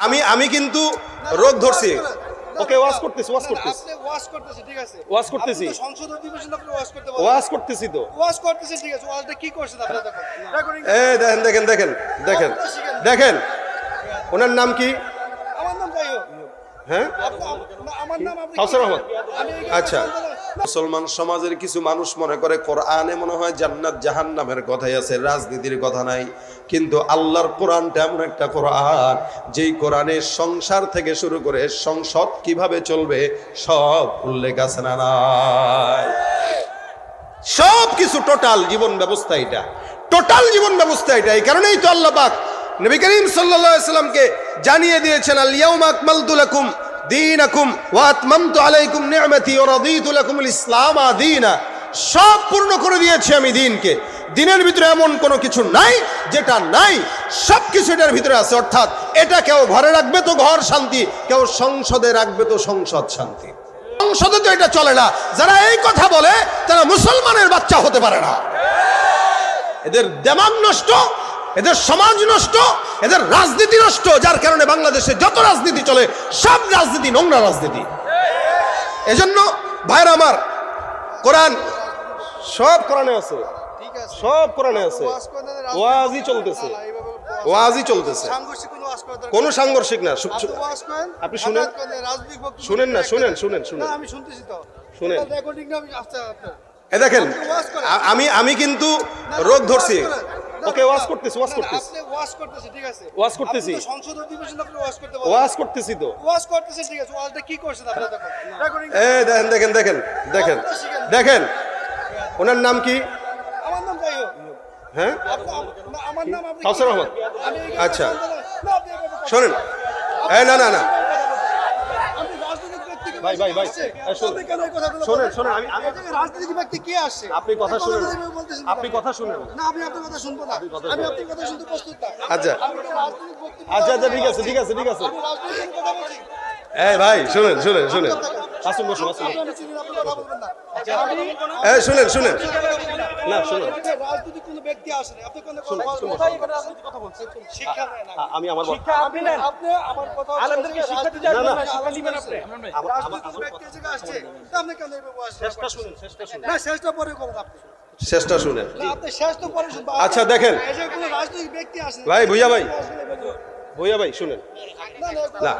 আমি আমি কিন্তু রোগ ধরছি। ওকে ওয়াজ করতেছি ওয়াজ করতেছি। আপনি ওয়াশ করতেছে ঠিক আছে। ওয়াজ করতেছি। তো সংসদ অধিবেশন আপনি ওয়াশ করতে পারেন ওয়াজ করতেছি তো। ওয়াশ করতেছে ঠিক আছে। ওয়াজটা কি করছেন আপনি তখন এই দেখেন দেখেন দেখেন দেখেন দেখেন। ওনার নাম কি? আমার নাম যাই হোক। হ্যাঁ? আমার নাম আপনি আচ্ছা। মুসলমান সমাজের কিছু মানুষ মনে করে, কোরআনে মনে হয় জান্নাত জাহান্নামের কথাই আছে, রাজনীতির কথা নাই। কিন্তু আল্লাহর কোরআনটা এমন একটা কোরআন, যেই কোরআনে সংসার থেকে শুরু করে সংসদ কীভাবে চলবে, সব উল্লেখ আছে না সব কিছু টোটাল জীবন ব্যবস্থা এটা। টোটাল জীবন ব্যবস্থা এটা, এই কারণেই তো আল্লাহ পাক নবী করিম সাল্লামকে জানিয়ে দিয়েছেন আল ইয়াউমা আকমালতু লাকুম দীনাকুম ওয়া আতমামতু আলাইকুম নি'মাতি ওয়া রাদিতু লাকুমুল ইসলাম দীনা। সব পূর্ণ করে দিয়েছি আমি দিনকে। দিনের ভিতরে এমন কোনো কিছু নাই, যেটা নাই সব কিছু এটার ভিতরে আছে। অর্থাৎ এটা কেউ ঘরে রাখবে তো ঘর শান্তি, কেউ সংসদে রাখবে তো সংসদ শান্তি। সংসদে তো এটা চলে না। যারা এই কথা বলে, তারা মুসলমানের বাচ্চা হতে পারে না। এদের দেমাগ নষ্ট এদের সমাজ নষ্ট এদের রাজনীতি নষ্ট যার কারণে বাংলাদেশে যত রাজনীতি চলে সব রাজনীতি নোংরা রাজনীতি। এজন্য ভাইরা আমার কোরআন সব কোরআনে আছে। ঠিক আছে। সব কোরআনে আছে। ওয়াজই চলতেছে। ওয়াজই চলতেছে। সাংঘর্ষিক কোনো। সাংঘর্ষিক না আপনি শুনেন। শুনেন না, শুনেন, শুনেন, শুনেন। আমি শুনতেছি তো। শুনেন। আমি আচ্ছা, এ দেখেন আমি আমি কিন্তু রোগ ধরছি। ওকে না, করতেছি না, করতেছি আপনি ওয়াজ করতেছে, ঠিক আছে। ওয়াজ করতেছি। সংসদ অধিবেশন আপনি ওয়াজ করতে পারেন। ওয়াজ করতেছি তো ওয়াজ করতেছে, ঠিক আছে। ওয়াজটা কি করছেন আপনি তখন? এই দেখেন দেখেন দেখেন দেখেন দেখেন ওনার নাম কি আমার নাম যাই। হ্যাঁ আমার নাম আপনি কাউসার আচ্ছা। শোনেন এই না না না ভাই, ভাই, ভাই। শোনেন। শোনেন? আমি- আমি- রাজনৈতিক ব্যক্তি কে আসছে? আপনি কথা শুনেন আপনি কথা শুনেন না, আমি আপনার কথা শুনব না। আমি আপনার কথা শুনতে প্রস্তুত না। আচ্ছা। আচ্ছা আচ্ছা ঠিক আছে ঠিক আছে ঠিক আছে এই ভাই শুনেন শুনেন শুনেন আসুন বসুন আসুন শুনেন শুনেন না শুনুন রাজনৈতিক কোনো ব্যক্তি আসে না। আপনি কোনো কথা- কোথায় এখানে রাজনৈতিক কথা বলছেন? শিক্ষা না। আমি আমার কথা- আপনি আপনি আমার কথা আলেমদেরকে শিক্ষা দিতে না, না। শিক্ষা দিবেন আপনি আমার- আমার- রাজনৈতিক ব্যক্তি এই আসছে। তা আপনি কেন এভাবে আসছেন? শেষটা শুনেন শেষটা শুনেন না, শেষটা পরে করুন আপনি। শেষটা শুনেন। আচ্ছা, দেখেন। এই যে কোনো রাজনৈতিক ব্যক্তি আসে। ভাই, ভুইয়া ভাই। ভইয়া ভাই শুনেন না,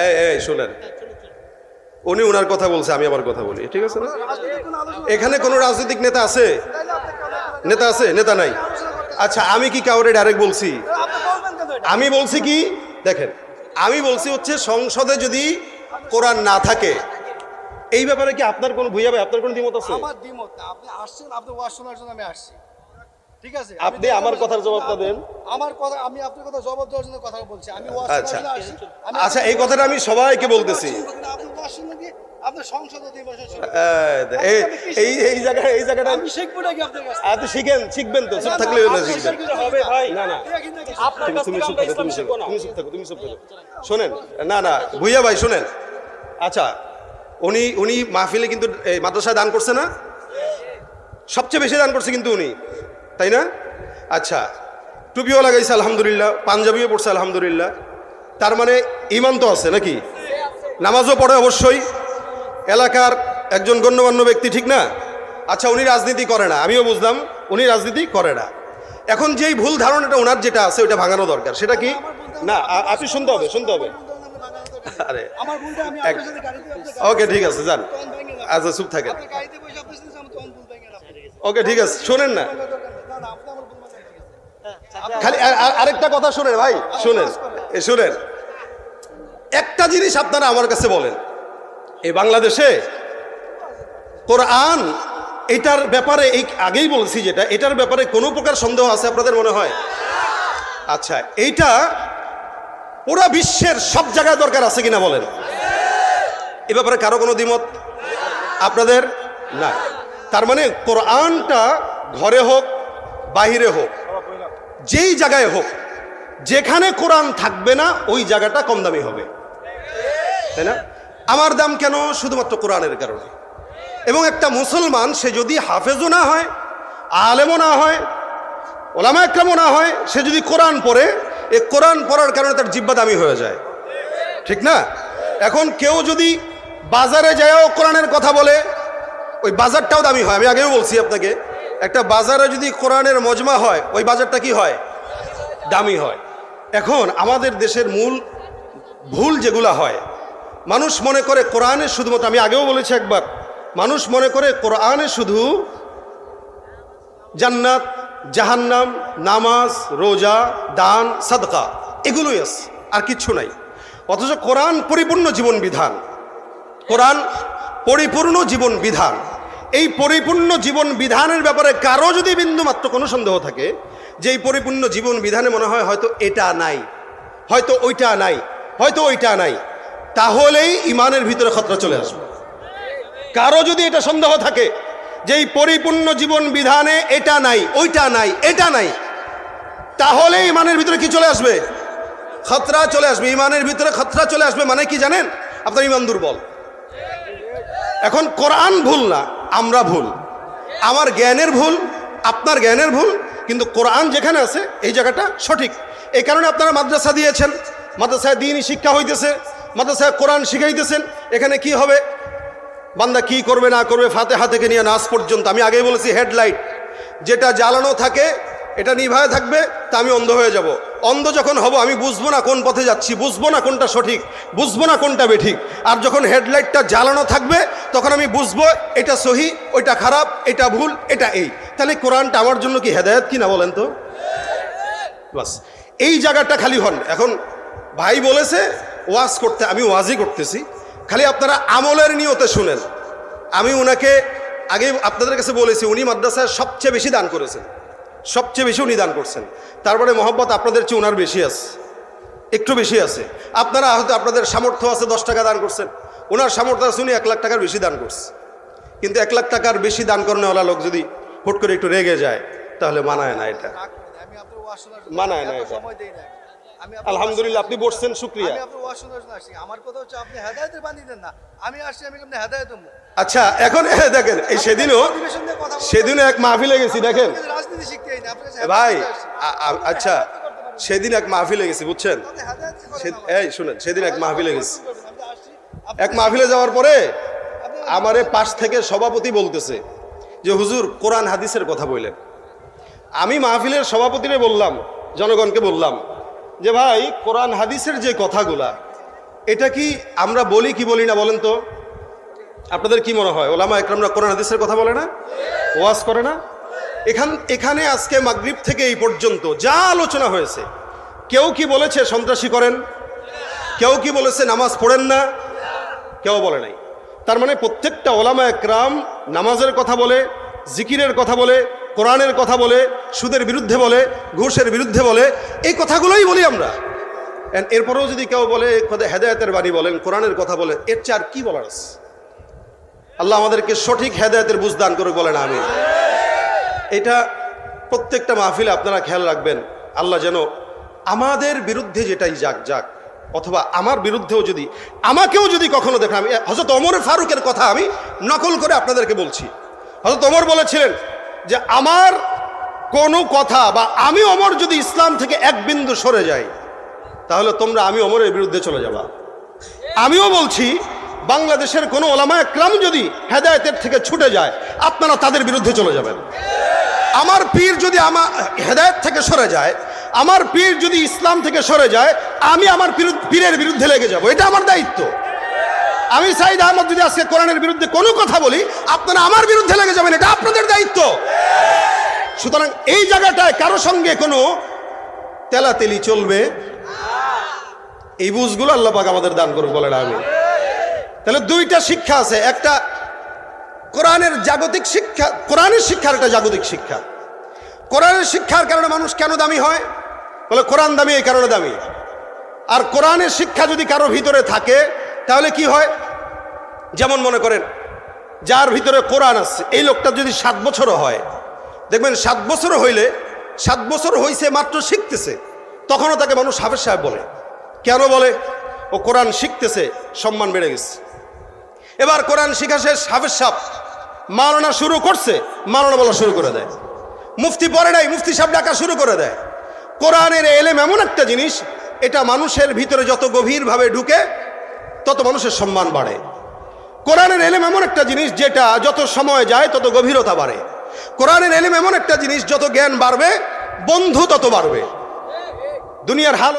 এই শুনেন উনি ওনার কথা বলছে আমি আমার কথা বলি ঠিক আছে না? এখানে কোনো রাজনৈতিক নেতা আছে? নেতা আছে? নেতা নাই। আচ্ছা আমি কি কাউরে ডাইরেক্ট বলছি? আমি বলছি কি দেখেন আমি বলছি হচ্ছে সংসদে যদি কোরআন না থাকে এই ব্যাপারে কি আপনার কোনো ভাই আপনার কোনো দ্বিমত আছে? আমার দ্বিমত আপনি আসছেন, আপনি ওয়াজ শোনার জন্য আমি আসছি। ঠিক আছে? আমি আপনি আমার কথার জবাবটা দেন। আমার কথা আমি আপনার কথা জবাব দেওয়ার জন্য কথা বলছি। আমি আচ্ছা। আচ্ছা এই কথাটা আমি সবাইকে বলতেছি। আপনি ওয়াজ শুনলে কি আপনি সংসদ অধিবেশন শুনবেন। এই এই এই জায়গায় এই জায়গাটা আমি শিখব নাকি আপনার কাছে আপনি শিখেন শিখবেন তো চুপ থাকলে শোনেন না না ভুইয়া ভাই শোনেন। আচ্ছা উনি উনি মাহফিলে কিন্তু এই মাদ্রাসায় দান করছে না? সবচেয়ে বেশি দান করছে কিন্তু উনি। তাই না? আচ্ছা টুপিও লাগাইছে আলহামদুলিল্লাহ। পাঞ্জাবিও পড়ছে আলহামদুলিল্লাহ। তার মানে ইমান তো আছে নাকি? নামাজও পড়ে অবশ্যই। এলাকার একজন গণ্যমান্য ব্যক্তি ঠিক না? আচ্ছা উনি রাজনীতি করে না আমিও বুঝলাম উনি রাজনীতি করে না। এখন যেই ভুল ধারণাটা ওনার যেটা আছে ওটা ভাঙানো দরকার। সেটা কি? না আপনি শুনতে হবে শুনতে হবে। আরে ওকে ঠিক আছে যান। আচ্ছা চুপ থাকেন। ওকে ঠিক আছে শোনেন না না, না, আপনি আমার ভুল মানেন, ঠিক আছে। খালি আরেকটা কথা শুনেন ভাই, শুনেন শুনেন। একটা জিনিস আপনারা আমার কাছে বলেন এই বাংলাদেশে কোরআন এটার ব্যাপারে, এই আগেই বলছি যেটা, এটার ব্যাপারে কোনো প্রকার সন্দেহ আছে আপনাদের মনে হয়? আচ্ছা এইটা পুরা বিশ্বের সব জায়গায় দরকার আছে কিনা বলেন? এ ব্যাপারে কারও কোনো দ্বিমত? আপনাদের? না। তার মানে কোরআনটা ঘরে হোক, বাহিরে হোক যেই জায়গায় হোক, যেখানে কোরআন থাকবে না, ওই জায়গাটা কম দামি হবে। তাই না? আমার দাম কেন? শুধুমাত্র কোরআনের কারণে। এবং একটা মুসলমান, সে যদি হাফেজও না হয়, আলেমও না হয়, ওলামা একরামও না হয়, সে যদি কোরআন পড়ে, এ কোরআন পড়ার কারণে তার জিব্বা দামি হয়ে যায়। ঠিক না? এখন কেউ যদি বাজারে যায়ও কোরআনের কথা বলে, ওই বাজারটাও দামি হয়। আমি আগেও বলছি আপনাকে একটা বাজারে যদি কোরআনের মজমা হয়, ওই বাজারটা কি হয়? দামি হয়। এখন আমাদের দেশের মূল ভুল যেগুলা হয়, মানুষ মনে করে কোরআনে শুধুমাত্র, আমি আগেও বলেছি একবার, মানুষ মনে করে কোরআনে শুধু জান্নাত, জাহান্নাম, নামাজ, রোজা, দান, সাদকা, এগুলোই আছে, আর কিচ্ছু নাই। অথচ কোরআন পরিপূর্ণ জীবন বিধান। কোরআন পরিপূর্ণ জীবন বিধান। এই পরিপূর্ণ জীবন বিধানের ব্যাপারে কারও যদি বিন্দু মাত্র কোনো সন্দেহ থাকে, যে এই পরিপূর্ণ জীবন বিধানে মনে হয় হয়তো এটা নাই, হয়তো ওইটা নাই, হয়তো ওইটা নাই, তাহলেই ইমানের ভিতরে খতরা চলে আসবে। কারও যদি এটা সন্দেহ থাকে, যে এই পরিপূর্ণ জীবন বিধানে এটা নাই, ওইটা নাই, এটা নাই তাহলে ইমানের ভিতরে কি চলে আসবে? খতরা চলে আসবে, ইমানের ভিতরে খতরা চলে আসবে মানে কি জানেন? আপনার ইমান দুর্বল। এখন কোরআন ভুল না। আমরা ভুল। আমার জ্ঞানের ভুল, আপনার জ্ঞানের ভুল, কিন্তু কোরআন যেখানে আছে, এই জায়গাটা সঠিক। এই কারণে আপনারা মাদ্রাসা দিয়েছেন। মাদ্রাসায় দিনই শিক্ষা হইতেছে, মাদ্রাসায় কোরআন শিখাইতেছেন। এখানে কি হবে? বান্দা কি করবে, না করবে ফাতে ফাতেহা থেকে নিয়ে নাচ পর্যন্ত। আমি আগেই বলেছি, হেডলাইট। যেটা জ্বালানো থাকে, এটা নিভায় থাকবে, তা আমি অন্ধ হয়ে যাব। অন্ধ যখন হব, আমি বুঝব না কোন পথে যাচ্ছি, বুঝব না কোনটা সঠিক, বুঝব না কোনটা বেঠিক। আর যখন হেডলাইটটা জ্বালানো থাকবে, তখন আমি বুঝব এটা সহি, ওইটা খারাপ, এটা ভুল, এটা এই। তাহলে কোরআনটা আমার জন্য কি হেদায়ত কি না বলেন তো? বাস, এই জায়গাটা খালি হন। এখন ভাই বলেছে, ওয়াজ করতে, আমি ওয়াজই করতেছি। খালি আপনারা আমলের নিয়তে শুনেন। আমি ওনাকে আগে আপনাদের কাছে বলেছি, উনি মাদ্রাসায় সবচেয়ে বেশি দান করেছেন। সবচেয়ে বেশি উনি দান করছেন। তারপরে মোহাম্মত আপনাদের চেয়ে ওনার বেশি আছে। একটু বেশি আছে। আপনারা হয়তো আপনাদের সামর্থ্য আছে দশ টাকা দান করছেন। ওনার সামর্থ্য আছে উনি এক লাখ টাকার বেশি দান করছে। কিন্তু এক লাখ টাকার বেশি দান করেওয়ালা লোক যদি হুট করে একটু রেগে যায় তাহলে মানায় না এটা। মানায় না এটা। আলহামদুলিল্লাহ আপনি বসছেন শুক্রিয়া। আপনার ওয়াজ শোনার জন্য আসি। আমার কথা হচ্ছে আপনি হেদায়েতের বাণী দেন না। আমি আসছি আমি হেদায়েত আচ্ছা এখন দেখেন এই সেদিনও সেদিনও এক মাহফিলে গেছি দেখেন। ভাই আচ্ছা সেদিন এক মাহফিলে গেছি বুঝছেন? এই শুনেন সেদিন এক মাহফিলে গেছি। এক মাহফিলে যাওয়ার পরে আমারে পাশ থেকে সভাপতি বলতেছে যে হুজুর কোরআন হাদিসের কথা বললেন। আমি মাহফিলের সভাপতিরে বললাম জনগণকে বললাম যে ভাই কোরআন হাদিসের যে কথাগুলা এটা কি আমরা বলি কি বলি না বলেন তো? আপনাদের কি মনে হয়? ওলামা একরামরা কোরআন হাদিসের কথা বলে না? ওয়াজ করে না? এখান, এখানে আজকে মাগরিব থেকে এই পর্যন্ত যা আলোচনা হয়েছে, কেউ কি বলেছে সন্ত্রাসী করেন? কেউ কি বলেছে নামাজ পড়েন না? কেউ বলে নাই। তার মানে প্রত্যেকটা ওলামা একরাম নামাজের কথা বলে, জিকিরের কথা বলে, কোরআনের কথা বলে, সুদের বিরুদ্ধে বলে, ঘুষের বিরুদ্ধে বলে, এই কথাগুলোই বলি আমরা। এরপরেও যদি কেউ বলে কথা হেদায়তের বাণী বলেন, কোরআনের কথা বলেন, এর চেয়ে আর কি বলার আছে? আল্লাহ আমাদেরকে সঠিক হেদায়তের বুঝদান করে বলেন আমি এটা প্রত্যেকটা মাহফিলে আপনারা খেয়াল রাখবেন, আল্লাহ যেন আমাদের বিরুদ্ধে যেটাই যাক যাক, অথবা আমার বিরুদ্ধেও যদি, আমাকেও যদি কখনো দেখেন আমি হজরত অমর ফারুকের কথা আমি নকল করে আপনাদেরকে বলছি। হজরত অমর বলেছিলেন যে, আমার কোনো কথা বা আমি অমর যদি ইসলাম থেকে এক বিন্দু সরে যাই, তাহলে তোমরা আমি অমরের বিরুদ্ধে চলে যাবা। আমিও বলছি, বাংলাদেশের কোনো ওলামা একরাম যদি হেদায়তের থেকে ছুটে যায়, আপনারা তাদের বিরুদ্ধে চলে যাবেন। আমার পীর যদি আমার হেদায়ত থেকে সরে যায়, আমার পীর যদি ইসলাম থেকে সরে যায়, আমি আমার পীরের বিরুদ্ধে লেগে যাব। এটা আমার দায়িত্ব। আমি সাইদ আহমদ যদি আজকে কোরআনের বিরুদ্ধে কোনো কথা বলি, আপনারা আমার বিরুদ্ধে লেগে যাবেন, এটা আপনাদের দায়িত্ব। সুতরাং এই জায়গাটায় কারও সঙ্গে কোনো তেলাতেলি চলবে? এই বুঝগুলো আল্লাপাক আমাদের দান করুক, বলেন আমি তাহলে দুইটা শিক্ষা আছে। একটা কোরআনের জাগতিক শিক্ষা, কোরআনের শিক্ষার একটা জাগতিক শিক্ষা। কোরআনের শিক্ষার কারণে মানুষ কেন দামি হয়? বলে, কোরআন দামি এই কারণে দামি। আর কোরআনের শিক্ষা যদি কারও ভিতরে থাকে, তাহলে কি হয়? যেমন মনে করেন, যার ভিতরে কোরআন আছে, এই লোকটা যদি সাত বছরও হয়, দেখবেন সাত বছর হইলে, সাত বছর হইছে মাত্র শিখতেছে, তখনও তাকে মানুষ হাফেজ সাহেব বলে। কেন বলে? ও কোরআন শিখতেছে, সম্মান বেড়ে গেছে। এবার কোরআন শিখা শেষ, হাফেজ সাহেব মালনা শুরু করছে মালনা বলা শুরু করে দেয়। মুফতি পরে নাই, মুফতি সাহেব ডাকা শুরু করে দেয়। কোরআনের এলেম এমন একটা জিনিস, এটা মানুষের ভিতরে যত গভীরভাবে ঢুকে, তত মানুষের সম্মান বাড়ে। কোরআনের এলেম এমন একটা জিনিস, যেটা যত সময় যায়, তত গভীরতা বাড়ে। কোরআনের এলেম এমন একটা জিনিস, যত জ্ঞান বাড়বে, বন্ধু তত বাড়বে। দুনিয়ার হাল